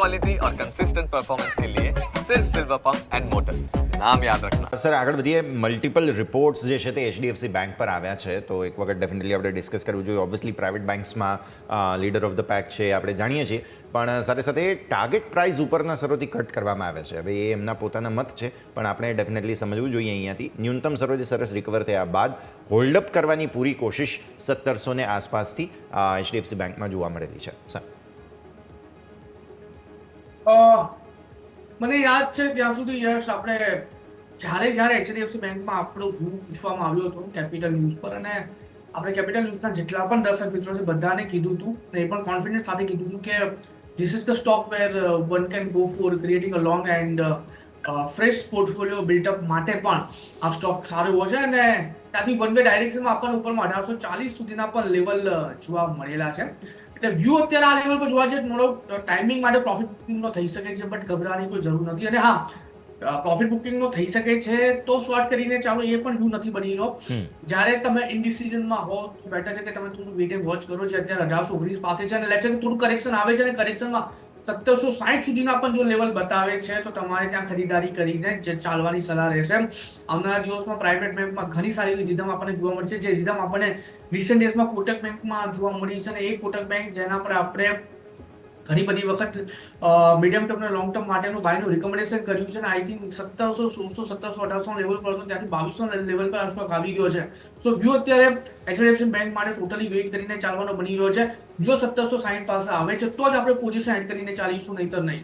Quality और consistent performance के लिए सिर्फ सिल्वर पंप्स एंड मोटर्स नाम याद रखना સર આગળ વધીએ મલ્ટિપલ રિપોર્ટ્સ જે છે તે એચડીએફસી બેંક પર આવ્યા છે તો એક વખત ડેફિનેટલી આપણે ડિસ્કસ કરવું જોઈએ ઓબ્વિયસલી પ્રાઇવેટ બેંક્સમાં લીડર ઓફ ધ પેક છે એ આપણે જાણીએ છીએ પણ સાથે સાથે ટાર્ગેટ પ્રાઇસ ઉપરના સરોથી કટ કરવામાં આવે છે હવે એ એમના પોતાના મત છે પણ આપણે ડેફિનેટલી સમજવું જોઈએ અહીંયાથી ન્યૂનતમ સરોજે સરસ રિકવર થયા બાદ હોલ્ડઅપ કરવાની પૂરી કોશિશ સત્તરસો ને આસપાસથી એચડીએફસી બેંકમાં જોવા મળેલી છે સર અ, મને યાદ છે ત્યાં સુધી યશ આપણે જ્યારે જ્યારે એચડીએફસી બેંકમાં આપણો વ્યૂ પૂછવામાં આવ્યો હતો કેપિટલ ન્યૂઝ પર અને આપણે કેપિટલ ન્યૂઝના જેટલા પણ દર્શક મિત્રો છે બધાને કીધું હતું ને એ પણ કોન્ફિડન્સ સાથે કીધું હતું કે this is the stock where one can go for creating a long and fresh portfolio build up માટે પણ આ સ્ટોક સારો એવો છે અને ત્યાંથી વન વે ડાયરેક્શનમાં આપણને ઉપરમાં અઢારસો ચાલીસ સુધીના પણ લેવલ જોવા મળેલા છે. એટલે વ્યૂ અત્યારે આ લેવલ પર જોવા જઈએ થોડો ટાઈમિંગ માટે પ્રોફિટ બુકિંગનો થઈ શકે છે બટ ગભરાવાની કોઈ જરૂર નથી અને હા પ્રોફિટ બુકિંગનો થઈ શકે છે તો શોર્ટ કરીને ચાલો એ પણ વ્યૂ નથી બની રહ્યો જ્યારે તમે ઇન્ડિસિઝનમાં હો તો બેટર છે કે તમે થોડું વેટ એન્ડ વોચ કરો જે અત્યારે અઢારસો ઓગણીસ પાસે છે અને લેટ છે કે થોડું કરેક્શન આવે છે અને કરેક્શનમાં સત્તરસો સાહીઠ સુધીના પણ જો લેવલ બતાવે છે, તો તમારે ત્યાં ખરીદારી કરીને જે ચાલવાની સલાહ રહેશે. આવનારા દિવસમાં પ્રાઇવેટ બેંકમાં ઘણી સારી એવી રીધમ આપણને જોવા મળશે. જે રીધમ આપણને રિસન્ટ ડેઝમાં કોટક બેંકમાં જોવા મળી છે અને એ કોટક બેંક જેના પર આપણે ઘણી બધી વખત મીડિયમ ટર્મ અને લોંગ ટર્મ માટેનું બાયનું રિકમેન્ડેશન કર્યું છે અને આઈ થિંક સત્તરસો, સોળસો, સત્તરસો, અઢારસો લેવલ પર હતો ત્યાંથી બાવીસો લેવલ પર આ સ્ટોક આવી ગયો છે. સો વ્યૂ અત્યારે એચડીએફસી બેંક માટે ટોટલી વેઇટ કરીને ચાલવાનો બની રહ્યો છે. જો સત્તરસો સાહીઠ પાસે આવે છે, તો જ આપણે પોઝિશન એડ કરીને ચાલીશું, નહીતર નહીં.